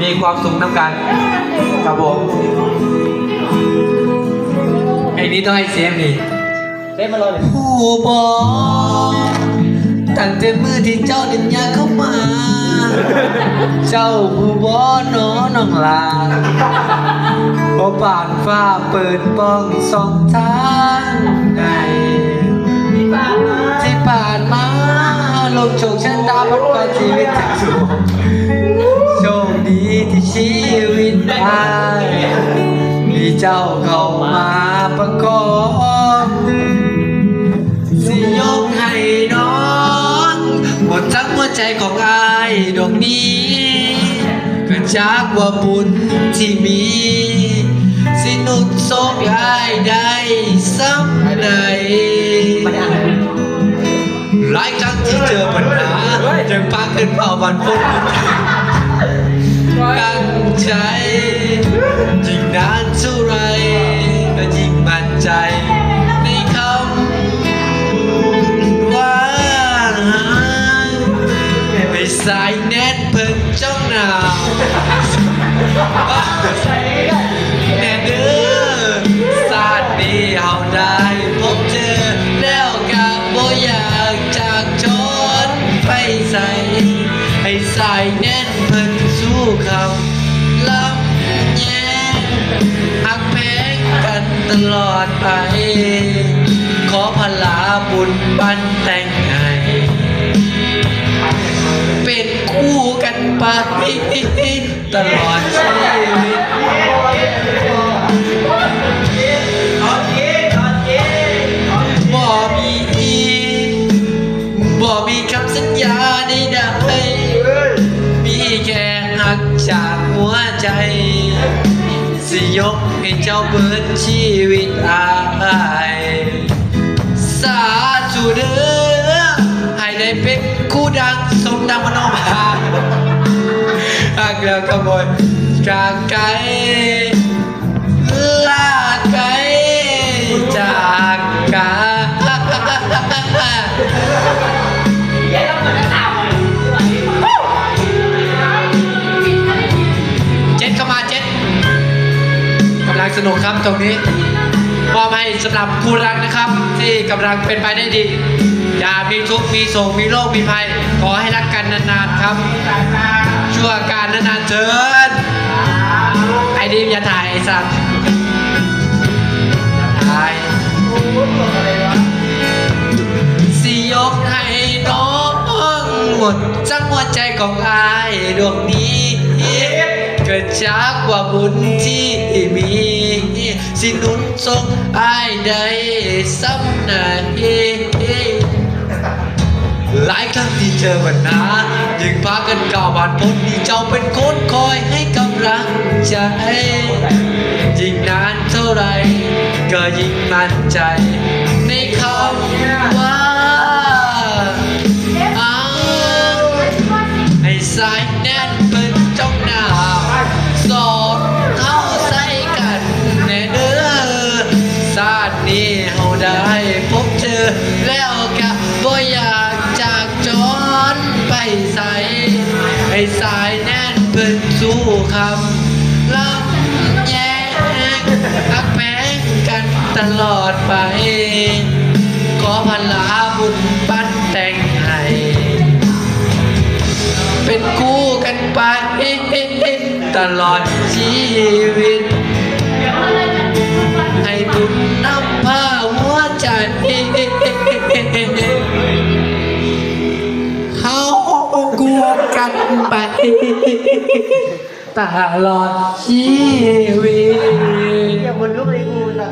มีความสุขน้ำกันครับผมไอ้นี้ต้องให้เสียงนี่เต้นมาเลยผู้บอกตั้งแต่มือที่เจ้าเดินยางเข้ามา เจ้าผู้บอหนอน้องลาพอป่านฟ้าเปิดป้องสองทางไงที่ผ่านมาลมโชคชะตาพัดพาชีวิต วิตได้ มีเจ้าเข้ามาประกอบสิยกให้น้องหมดทั้งหัวใจของอายดวงนี้ก็จากว่าบุญที่มี สินุนโซกอายได้สักใดหลายครั้งที่เจอปัญหายังพาขึ้นเผาวันพุ่งตั้ง ใจ ยิ่งนานเท่าไรก็ยิ่งมั่นใจในคำว่าไม่สายแน่นเพิ่งจ้องหนาวแน่เด้อสาดนี้เอาได้พบเจอแล้วกับบ่อยากจากจนไปใส่ให้สายแน่นเพิ่งสู้คำ ลำแย่หักแพงกันตลอดไป ขอพลาบุญบันแต่งให้เป็นคู่กันไปตลอดชีวิตบ่มีบ่มีคำสัญญาใดๆมีแค่หักจาก หัวใจ สิยกให้เจ้าเบิดชีวิตอายสาธุเด้อให้ได้เป็นคู่ดังสมดังมโนภาหักแล้วขโมยจากไกล สนุกครับตรงนี้มอบให้สำหรับคู่รักนะครับ ที่กำลังเป็นไปได้ดี อย่ามีทุกข์มีโศกมีโรคมีภัย ขอให้รักกันนานๆครับ ชั่วการนานๆเถิดไอ้ดีมอย่าถ่ายไอ้สัตว์อย่าถ่ายสิยกให้น้องหมดจังหัวใจของอายดวงนี้ จากว่าบุญที่มี สินุนทรงอายได้ซ้ำไหนหลายครั้งที่เจอปัญหายิงพากันก้าวผ่านพ้นที่เจ้าเป็นคนคอยให้กำลังใจยิ่งนานเท่าไร ก็ยิ่งมั่นใจในคำว่า ใส่ให้สายแน่นเพิ่นสู้คำลำแยงอักแพงกันตลอดไป ขอพันลาบุญบันแต่งให้เป็นคู่กันไปตลอดชีวิต ให้บุญนำพา ตลอดชีวิตอย่าบนลูกเลยกูนะ